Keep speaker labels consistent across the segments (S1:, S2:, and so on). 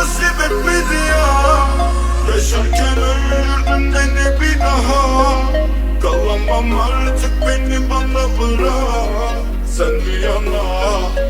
S1: nasip etmedi ya Yaşarken öldürdün beni bir daha. Kalamam artık beni bana bırak. Sen bir yana.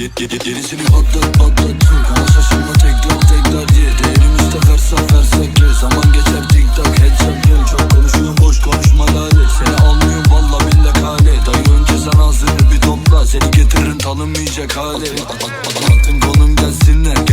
S2: Gerisini patlat patlat Kalk şaşırma tekrar tekrar ye Değerimizde versak versak ye Zaman geçer tik tak headshot ye Çok konuşuyorum boş konuşma lale Seni almıyorum valla billa kale Dayı önce sen ağzını bir topla Seni getiririm tanınmayacak hale Atın konum gelsinler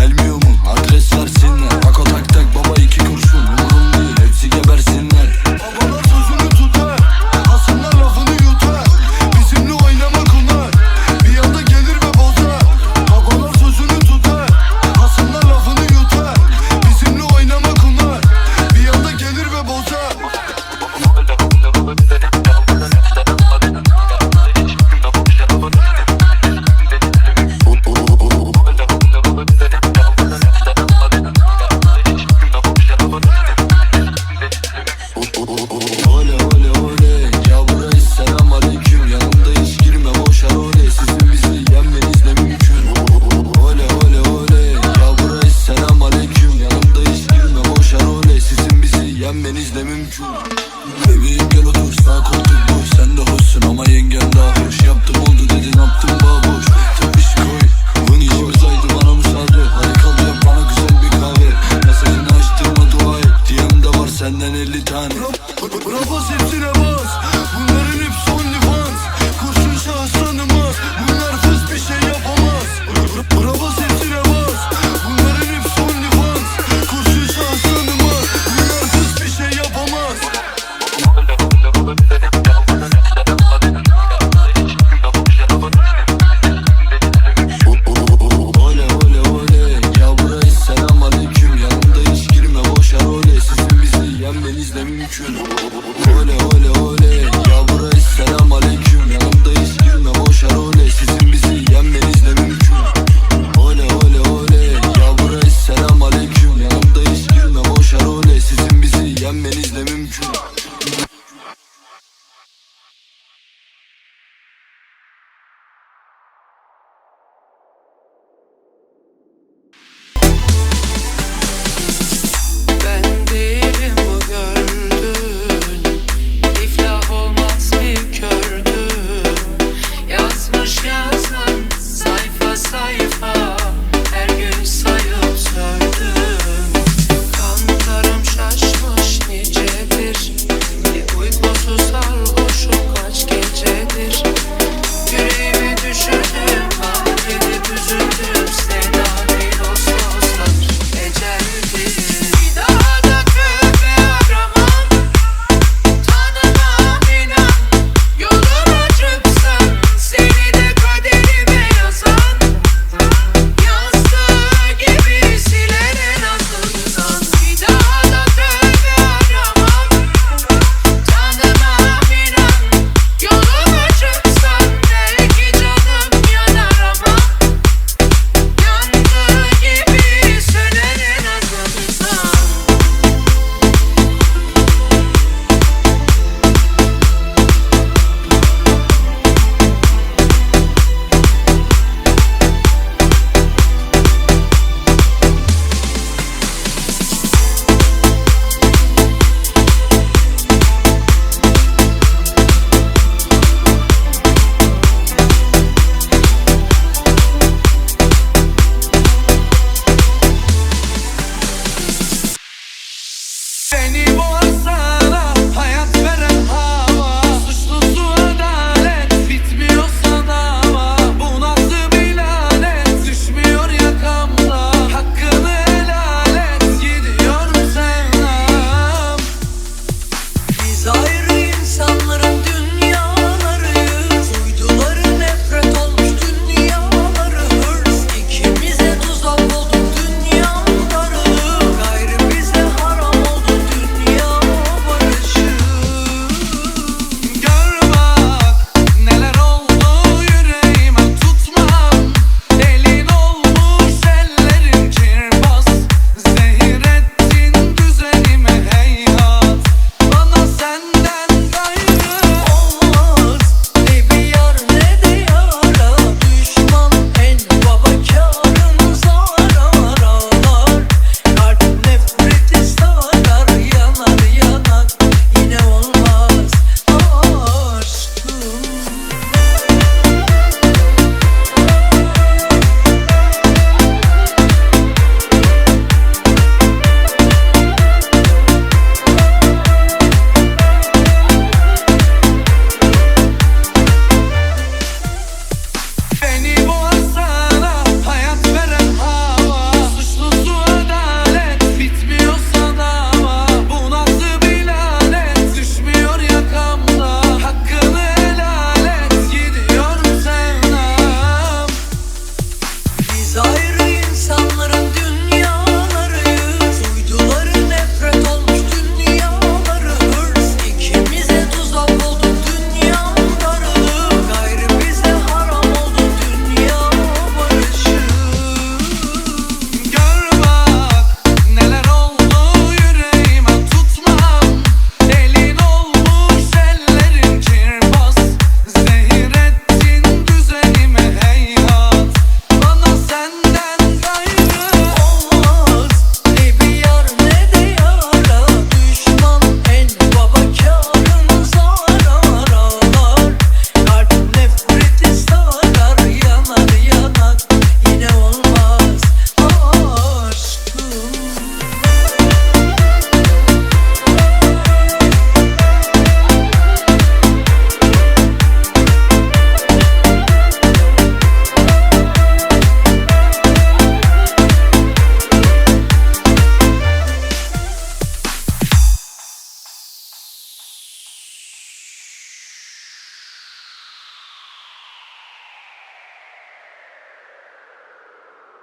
S3: adrenaline.